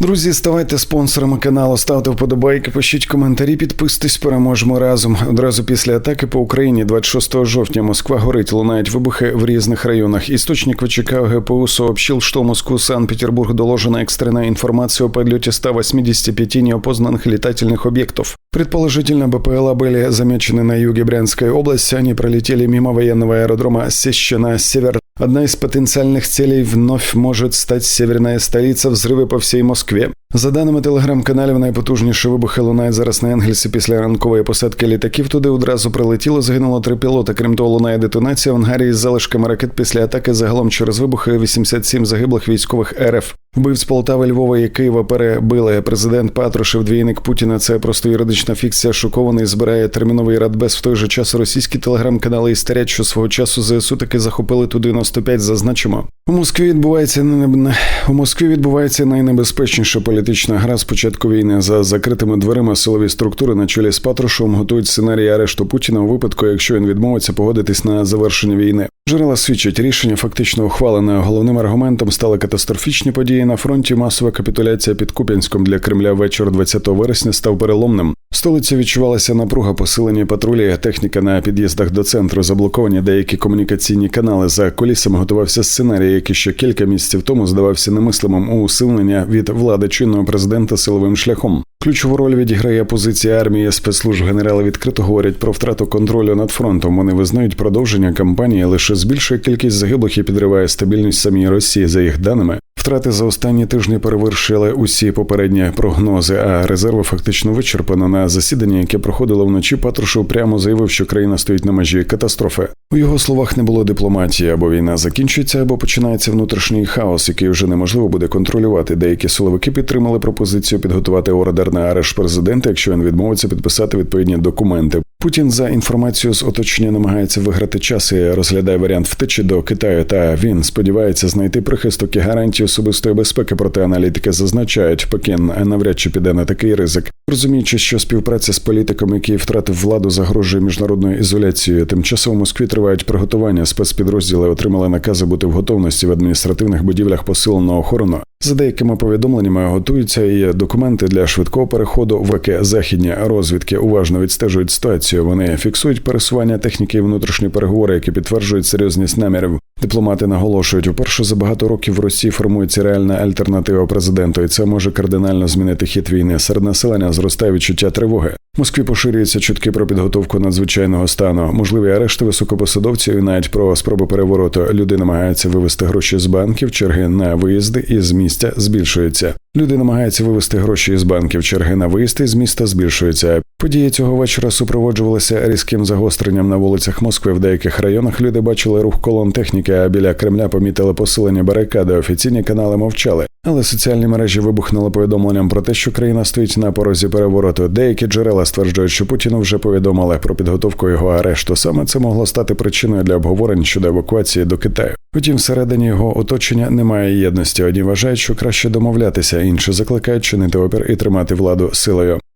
Друзі, ставайте спонсорами каналу, ставте вподобайки, пишіть коментарі, підписуйтесь, переможемо разом. Одразу після атаки по Україні 26 жовтня Москва горить, лунають вибухи в різних районах. Істочник ВЧК ГПУ сообщил, что в Москву Санкт-Петербург доложена экстренная информация о подлете 185 неопознанных летательных объектов. Предположительно, БПЛА были замечены на юге Брянской области. Они пролетели мимо военного аэродрома Сещина север Одна из потенциальных целей вновь может стать северная столица взрывы по всій Москві. За даними телеграм-каналів, найпотужніші вибухи лунають зараз на Енгельсі після ранкової посадки літаків. Туди одразу прилетіло, загинуло три пілота. Крім того, лунає детонація в ангарі з залишками ракет після атаки. Загалом через вибухи 87 загиблих військових РФ. Вбивць Полтави, Львова і Києва перебили. Президент Патрушев, двійник Путіна. Це просто юридична фікція. Шокований збирає терміновий радбез. В той же час російські телеграм-канали істерять, що свого часу ЗСУ таки захопили ту 95, Зазначимо у Москві. Відбувається не у Москві. Відбувається найнебезпечніша політична гра з початку війни. За закритими дверима силові структури на чолі з Патрушевом готують сценарій арешту Путіна у випадку, якщо він відмовиться погодитись на завершення війни. Джерела свідчать рішення, фактично ухвалене. Головним аргументом стали катастрофічні події на фронті. Масова капітуляція під Куп'янськом для Кремля вечір 20 вересня став переломним. Столиці відчувалася напруга, посилені патрулі, техніка на під'їздах до центру, заблоковані деякі комунікаційні канали. За колісами готувався сценарій, який ще кілька місяців тому здавався немислимим у усилення від влади чинного президента силовим шляхом. Ключову роль відіграє позиція армії спецслужб. Генерали відкрито говорять про втрату контролю над фронтом. Вони визнають продовження кампанії лише збільшує кількість загиблих і підриває стабільність самій Росії. За їх даними, втрати за останні тижні перевершили усі попередні прогнози. А резерви фактично вичерпано на засіданні, яке проходило вночі. Патрушев прямо заявив, що країна стоїть на межі катастрофи. У його словах не було дипломатії або війна закінчується, або починається внутрішній хаос, який вже неможливо буде контролювати. Деякі силовики підтримали пропозицію підготувати ордер на арешт президента, якщо він відмовиться підписати відповідні документи. Путін за інформацією з оточення намагається виграти час і розглядає варіант втечі до Китаю. Та він сподівається знайти прихисток і гарантії особистої безпеки. Проте аналітики зазначають, Пекін навряд чи піде на такий ризик, розуміючи, що співпраця з політиком, який втратив владу, загрожує міжнародною ізоляцією. Тимчасово Москві тривають приготування. Спецпідрозділи отримали накази бути в готовності в адміністративних будівлях посиленого охорону. За деякими повідомленнями готуються і документи для швидкого переходу в ВК західні розвідки уважно відстежують ситуацію. Вони фіксують пересування техніки і внутрішні переговори, які підтверджують серйозність намірів. Дипломати наголошують, уперше за багато років в Росії формується реальна альтернатива президенту, і це може кардинально змінити хід війни. Серед населення зростає відчуття тривоги. В Москві поширюються чутки про підготовку надзвичайного стану, можливі арешти високопосадовців і навіть про спроби перевороту. Люди намагаються вивести гроші з банків, черги на виїзди і з місця збільшуються. Люди намагаються вивести гроші із банків, черги на виїзди з міста збільшуються. Події цього вечора супроводжувалися різким загостренням на вулицях Москви. В деяких районах люди бачили рух колон техніки, а біля Кремля помітили посилення барикади. Офіційні канали мовчали. Але соціальні мережі вибухнули повідомленням про те, що країна стоїть на порозі перевороту. Деякі джерела стверджують, що Путіну вже повідомили про підготовку його арешту. Саме це могло стати причиною для обговорень щодо евакуації до Китаю. Втім, всередині його оточення немає єдності. Одні вважають, що краще домовлятися, інші закликають чинити опір і тримати владу силою.